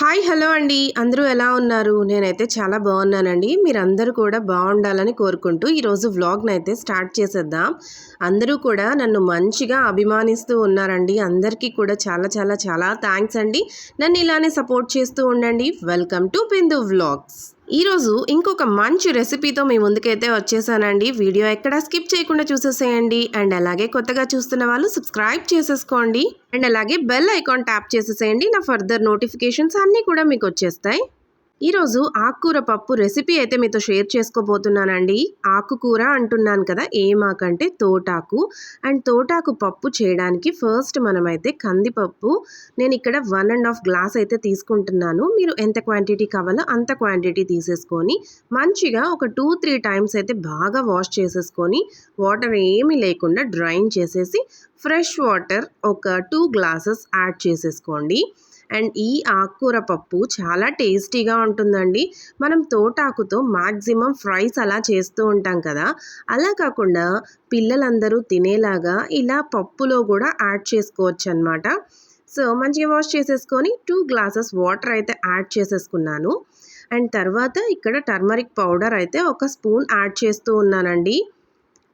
Hi hello అండి. అందరూ ఎలా ఉన్నారు? నేనైతే చాలా బాగున్నానండి. మీరందరూ కూడా బాగుండాలని కోరుకుంటూ ఈరోజు వ్లాగ్ని అయితే స్టార్ట్ చేసేద్దాం. అందరూ కూడా నన్ను మంచిగా అభిమానిస్తూ ఉన్నారండి. అందరికీ కూడా చాలా చాలా చాలా థ్యాంక్స్ అండి. నన్ను ఇలానే సపోర్ట్ చేస్తూ ఉండండి. Welcome to Bindu vlogs. ఈరోజు ఇంకొక మంచి రెసిపీతో మీ ముందుకైతే వచ్చేసానండి. వీడియో ఎక్కడ స్కిప్ చేయకుండా చూసేసేయండి. అండ్ అలాగే కొత్తగా చూస్తున్న వాళ్ళు సబ్స్క్రైబ్ చేసేసుకోండి. అండ్ అలాగే బెల్ ఐకాన్ ట్యాప్ చేసేసేయండి. నా ఫర్దర్ నోటిఫికేషన్స్ అన్నీ కూడా మీకు వచ్చేస్తాయి. ఈరోజు ఆకుకూర పప్పు రెసిపీ అయితే మీతో షేర్ చేసుకోబోతున్నానండి. ఆకుకూర అంటున్నాను కదా ఏమాకంటే తోటాకు. అండ్ తోటాకు పప్పు చేయడానికి ఫస్ట్ మనమైతే కందిపప్పు నేను ఇక్కడ వన్ అండ్ హాఫ్ గ్లాస్ అయితే తీసుకుంటున్నాను. మీరు ఎంత క్వాంటిటీ కావాలో అంత క్వాంటిటీ తీసేసుకొని మంచిగా ఒక టూ త్రీ టైమ్స్ అయితే బాగా వాష్ చేసేసుకొని వాటర్ ఏమీ లేకుండా డ్రైన్ చేసేసి ఫ్రెష్ వాటర్ ఒక టూ గ్లాసెస్ యాడ్ చేసేసుకోండి. అండ్ ఈ ఆకుకూర పప్పు చాలా టేస్టీగా ఉంటుందండి. మనం తోటాకుతో మ్యాక్సిమం ఫ్రైస్ అలా చేస్తూ ఉంటాం కదా. అలా కాకుండా పిల్లలందరూ తినేలాగా ఇలా పప్పులో కూడా యాడ్ చేసుకోవచ్చు అనమాట సో మంచిగా వాష్ చేసేసుకొని టూ గ్లాసెస్ వాటర్ అయితే యాడ్ చేసేసుకున్నాను. అండ్ తర్వాత ఇక్కడ టర్మరిక్ పౌడర్ అయితే ఒక స్పూన్ యాడ్ చేస్తూ ఉన్నానండి.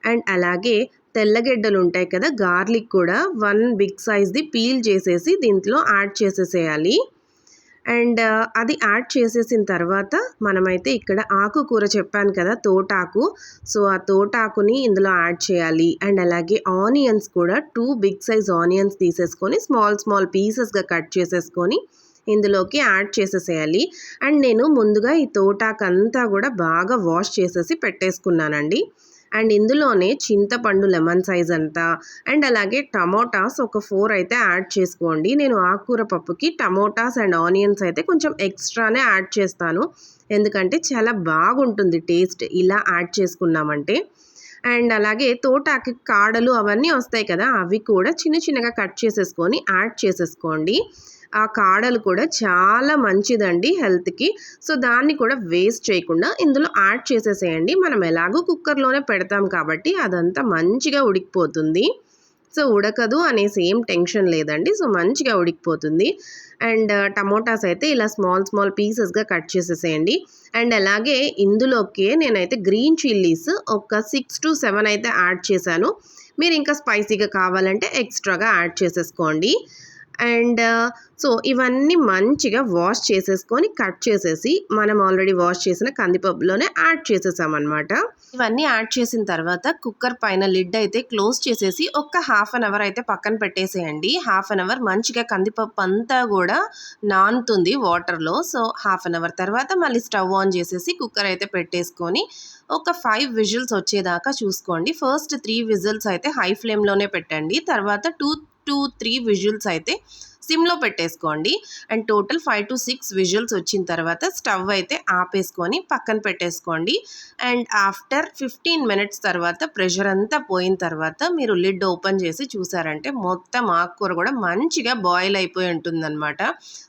అండ్ అలాగే తెల్లగడ్డలు ఉంటాయి కదా గార్లిక్ కూడా వన్ బిగ్ సైజ్ది పీల్ చేసేసి దీంట్లో యాడ్ చేసేసేయాలి. అండ్ అది యాడ్ చేసేసిన తర్వాత మనమైతే ఇక్కడ ఆకుకూర చెప్పాను కదా తోటాకు. సో ఆ తోటాకుని ఇందులో యాడ్ చేయాలి. అండ్ అలాగే ఆనియన్స్ కూడా టూ బిగ్ సైజ్ ఆనియన్స్ తీసేసుకొని స్మాల్ స్మాల్ పీసెస్గా కట్ చేసేసుకొని ఇందులోకి యాడ్ చేసేసేయాలి. అండ్ నేను ముందుగా ఈ తోటాకు అంతా కూడా బాగా వాష్ చేసేసి పెట్టేసుకున్నానండి. అండ్ ఇందులోనే చింతపండు లెమన్ సైజ్ అంతా అండ్ అలాగే టమోటాస్ ఒక ఫోర్ అయితే యాడ్ చేసుకోండి. నేను ఆకుకూర పప్పుకి టమోటాస్ అండ్ ఆనియన్స్ అయితే కొంచెం ఎక్స్ట్రానే యాడ్ చేస్తాను. ఎందుకంటే చాలా బాగుంటుంది టేస్ట్ ఇలా యాడ్ చేసుకున్నామంటే. అండ్ అలాగే తోటాకి కాడలు అవన్నీ వస్తాయి కదా అవి కూడా చిన్న చిన్నగా కట్ చేసేసుకొని యాడ్ చేసేసుకోండి. ఆ కాడలు కూడా చాలా మంచిదండి హెల్త్కి. సో దాన్ని కూడా వేస్ట్ చేయకుండా ఇందులో యాడ్ చేసేసేయండి. మనం ఎలాగో కుక్కర్లోనే పెడతాం కాబట్టి అదంతా మంచిగా ఉడికిపోతుంది. సో ఉడకదు అనేసి ఏం టెన్షన్ లేదండి. సో మంచిగా ఉడికిపోతుంది. అండ్ టమోటాస్ అయితే ఇలా స్మాల్ స్మాల్ పీసెస్గా కట్ చేసేసేయండి. అండ్ అలాగే ఇందులోకి నేనైతే గ్రీన్ చిల్లీస్ ఒక సిక్స్ టు సెవెన్ అయితే యాడ్ చేశాను. మీరు ఇంకా స్పైసీగా కావాలంటే ఎక్స్ట్రాగా యాడ్ చేసేసుకోండి. అండ్ uh, సో ఇవన్నీ మంచిగా వాష్ చేసేసుకొని కట్ చేసేసి మనం ఆల్రెడీ వాష్ చేసిన కందిపప్పులోనే యాడ్ చేసేసామన్నమాట. ఇవన్నీ యాడ్ చేసిన తర్వాత కుక్కర్ పైన లిడ్ అయితే క్లోజ్ చేసేసి ఒక హాఫ్ అన్ అవర్ అయితే పక్కన పెట్టేసేయండి. హాఫ్ అన్ అవర్ మంచిగా కందిపప్పు అంతా కూడా నానుతుంది వాటర్లో. సో హాఫ్ అన్ అవర్ తర్వాత మళ్ళీ స్టవ్ ఆన్ చేసేసి కుక్కర్ అయితే పెట్టేసుకొని ఒక ఫైవ్ విజిల్స్ వచ్చేదాకా చూసుకోండి. ఫస్ట్ త్రీ విజిల్స్ అయితే హై ఫ్లేమ్లోనే పెట్టండి. తర్వాత టూ టూ త్రీ విజువల్స్ అయితే సిమ్లో పెట్టేసుకోండి. And total five to six whistles వచ్చిన తర్వాత స్టవ్ అయితే ఆపేసుకొని పక్కన పెట్టేసుకోండి. అండ్ ఆఫ్టర్ ఫిఫ్టీన్ మినిట్స్ తర్వాత ప్రెషర్ అంతా పోయిన తర్వాత మీరు లిడ్ ఓపెన్ చేసి చూసారంటే మొత్తం ఆకుకూర కూడా మంచిగా బాయిల్ అయిపోయి ఉంటుందన్నమాట.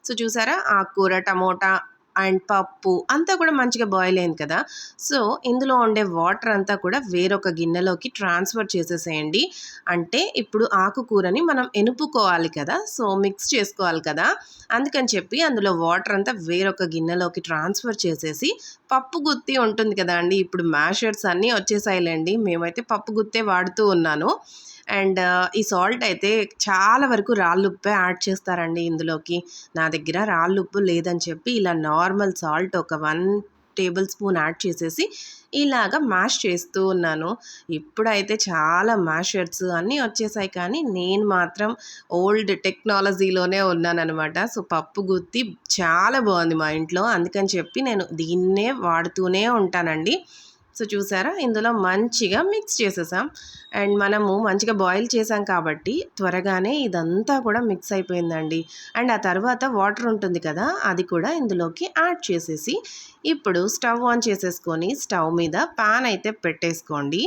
సో చూసారా? ఆకుకూర టమోటా అండ్ పప్పు అంతా కూడా మంచిగా బాయిల్ అయింది కదా. సో ఇందులో ఉండే వాటర్ అంతా కూడా వేరొక గిన్నెలోకి ట్రాన్స్ఫర్ చేసేసేయండి. అంటే ఇప్పుడు ఆకుకూరని మనం ఎనుపుకోవాలి కదా. సో మిక్స్ చేసుకోవాలి కదా. అందుకని చెప్పి అందులో వాటర్ అంతా వేరొక గిన్నెలోకి ట్రాన్స్ఫర్ చేసేసి పప్పు గుత్తి ఉంటుంది కదా అండి. ఇప్పుడు మ్యాషర్స్ అన్నీ వచ్చేసాయిలేండి. మేమైతే పప్పు గుత్తే వాడుతూ ఉన్నాను. అండ్ ఈ సాల్ట్ అయితే చాలా వరకు రాళ్ళుప్పే యాడ్ చేస్తారండి ఇందులోకి. నా దగ్గర రాళ్ళుప్పు లేదని చెప్పి ఇలా నార్మల్ సాల్ట్ ఒక వన్ టేబుల్ స్పూన్ యాడ్ చేసేసి ఇలాగ మ్యాష్ చేస్తూ ఉన్నాను. ఇప్పుడైతే చాలా మ్యాషర్స్ అన్నీ వచ్చేసాయి కానీ నేను మాత్రం ఓల్డ్ టెక్నాలజీలోనే ఉన్నానన్నమాట. సో పప్పు గుత్తి చాలా బాగుంది మా ఇంట్లో. అందుకని చెప్పి నేను దీన్నే వాడుతూనే ఉంటానండి. సో చూసారా? ఇందులో మంచిగా మిక్స్ చేసేసాం. అండ్ మనము మంచిగా బాయిల్ చేసాం కాబట్టి త్వరగానే ఇదంతా కూడా మిక్స్ అయిపోయిందండి. అండ్ ఆ తర్వాత వాటర్ ఉంటుంది కదా అది కూడా ఇందులోకి యాడ్ చేసేసి ఇప్పుడు స్టవ్ ఆన్ చేసేసుకొని స్టవ్ మీద పాన్ అయితే పెట్టేసుకోండి.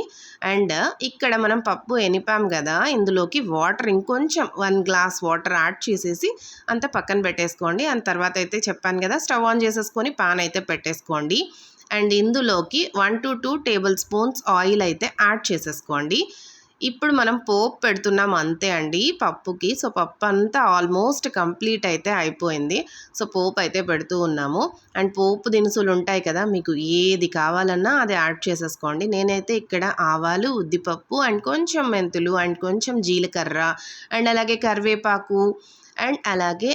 అండ్ ఇక్కడ మనం పప్పు ఎనిపాం కదా ఇందులోకి వాటర్ ఇంకొంచెం వన్ గ్లాస్ వాటర్ యాడ్ చేసేసి అంత పక్కన పెట్టేసుకోండి. అండ్ తర్వాత అయితే చెప్పాను కదా స్టవ్ ఆన్ చేసేసుకొని పాన్ అయితే పెట్టేసుకోండి. అండ్ ఇందులోకి one to two tablespoons oil అయితే యాడ్ చేసేసుకోండి. ఇప్పుడు మనం పోపు పెడుతున్నాం అంతే అండి. పప్పుకి సో పప్పు అంతా ఆల్మోస్ట్ కంప్లీట్ అయితే అయిపోయింది. సో పోపు అయితే పెడుతూ ఉన్నాము. అండ్ పోపు దినుసులు ఉంటాయి కదా మీకు ఏది కావాలన్నా అది యాడ్ చేసేసుకోండి. నేనైతే ఇక్కడ ఆవాలు ఉద్దిపప్పు అండ్ కొంచెం మెంతులు అండ్ కొంచెం జీలకర్ర అండ్ అలాగే కరివేపాకు అండ్ అలాగే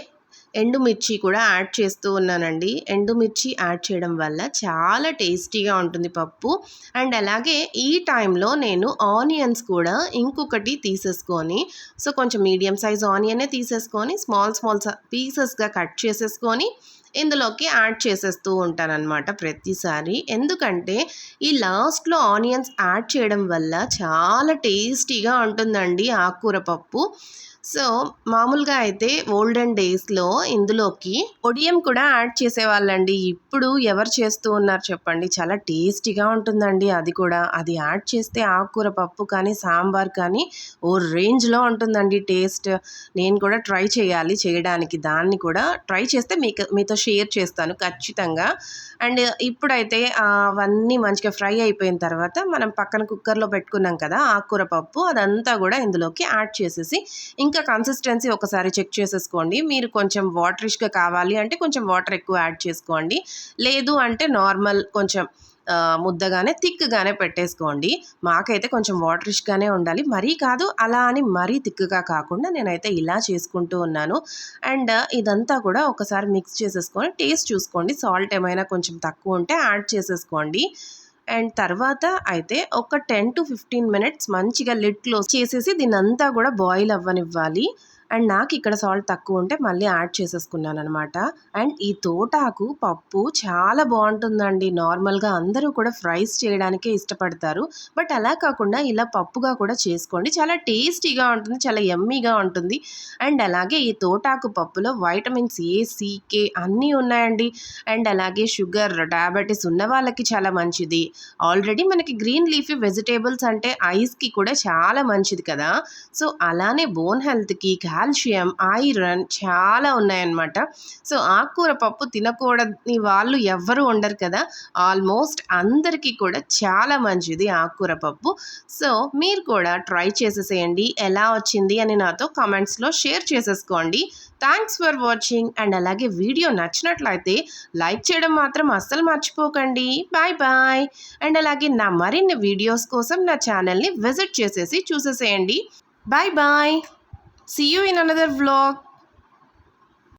ఎండుమిర్చి కూడా యాడ్ చేస్తూ ఉన్నానండి. ఎండుమిర్చి యాడ్ చేయడం వల్ల చాలా టేస్టీగా ఉంటుంది పప్పు. అండ్ అలాగే ఈ టైంలో నేను ఆనియన్స్ కూడా ఇంకొకటి తీసేసుకొని సో కొంచెం మీడియం సైజ్ ఆనియనే తీసేసుకొని స్మాల్ స్మాల్ పీసెస్గా కట్ చేసేసుకొని ఇందులోకి యాడ్ చేసేస్తూ ఉంటానన్నమాట ప్రతిసారి. ఎందుకంటే ఈ లాస్ట్లో ఆనియన్స్ యాడ్ చేయడం వల్ల చాలా టేస్టీగా ఉంటుందండి ఆకుకూర పప్పు. సో మామూలుగా అయితే ఓల్డెన్ డేస్లో ఇందులోకి ఒడియం కూడా యాడ్ చేసేవాళ్ళండి. ఇప్పుడు ఎవరు చేస్తూ ఉన్నారు చెప్పండి? చాలా టేస్టీగా ఉంటుందండి అది కూడా. అది యాడ్ చేస్తే ఆకుకూర పప్పు కానీ సాంబార్ కానీ ఓ రేంజ్లో ఉంటుందండి టేస్ట్. నేను కూడా ట్రై చేయాలి చేయడానికి. దాన్ని కూడా ట్రై చేస్తే మీకు మీతో షేర్ చేస్తాను ఖచ్చితంగా. అండ్ ఇప్పుడైతే అవన్నీ మంచిగా ఫ్రై అయిపోయిన తర్వాత మనం పక్కన కుక్కర్లో పెట్టుకున్నాం కదా ఆకుకూర పప్పు అదంతా కూడా ఇందులోకి యాడ్ చేసేసి ఇంకా ఇంకా కన్సిస్టెన్సీ ఒకసారి చెక్ చేసేసుకోండి. మీరు కొంచెం వాటరిష్గా కావాలి అంటే కొంచెం వాటర్ ఎక్కువ యాడ్ చేసుకోండి. లేదు అంటే నార్మల్ కొంచెం ముద్దగానే థిక్గానే పెట్టేసుకోండి. మాకైతే కొంచెం వాటరిష్గానే ఉండాలి. మరీ కాదు అలా అని మరీ థిక్గా కాకుండా నేనైతే ఇలా చేసుకుంటూ ఉన్నాను. అండ్ ఇదంతా కూడా ఒకసారి మిక్స్ చేసేసుకొని టేస్ట్ చూసుకోండి. సాల్ట్ ఏమైనా కొంచెం తక్కువ ఉంటే యాడ్ చేసేసుకోండి. అండ్ తర్వాత అయితే ఒక టెన్ టు ఫిఫ్టీన్ మినిట్స్ మంచిగా లిడ్ క్లోజ్ చేసేసి దీన్ని అంతా కూడా బాయిల్ అవ్వనివ్వాలి. అండ్ నాకు ఇక్కడ సాల్ట్ తక్కువ ఉంటే మళ్ళీ యాడ్ చేసేసుకున్నాను అనమాట అండ్ ఈ తోటాకు పప్పు చాలా బాగుంటుందండి నార్మల్గా అందరూ కూడా ఫ్రైస్ చేయడానికే ఇష్టపడతారు. బట్ అలా కాకుండా ఇలా పప్పుగా కూడా చేసుకోండి. చాలా టేస్టీగా ఉంటుంది చాలా ఎమ్మీగా ఉంటుంది. అండ్ అలాగే ఈ తోటాకు పప్పులో వైటమిన్స్ ఏ సీకే అన్నీ ఉన్నాయండి. అండ్ అలాగే షుగర్ డయాబెటీస్ ఉన్న వాళ్ళకి చాలా మంచిది. ఆల్రెడీ మనకి గ్రీన్ లీఫీ వెజిటేబుల్స్ అంటే ఐస్కి కూడా చాలా మంచిది కదా. సో అలానే బోన్ హెల్త్కి కాల్షియం ఐరన్ చాలా ఉన్నాయన్నమాట. సో ఆకుకూర పప్పు తినకూడని వాళ్ళు ఎవ్వరు ఉండరు కదా. ఆల్మోస్ట్ అందరికీ కూడా చాలా మంచిది ఆకుకూర పప్పు. సో మీరు కూడా ట్రై చేసేసేయండి. ఎలా వచ్చింది అని నాతో కామెంట్స్లో షేర్ చేసేసుకోండి. థ్యాంక్స్ ఫర్ వాచింగ్ అండ్ అలాగే వీడియో నచ్చినట్లయితే లైక్ చేయడం మాత్రం అస్సలు మర్చిపోకండి. Bye bye. అండ్ అలాగే నా మరిన్ని వీడియోస్ కోసం నా ఛానల్ని విజిట్ చేసేసి చూసేసేయండి. Bye bye. See you in another vlog.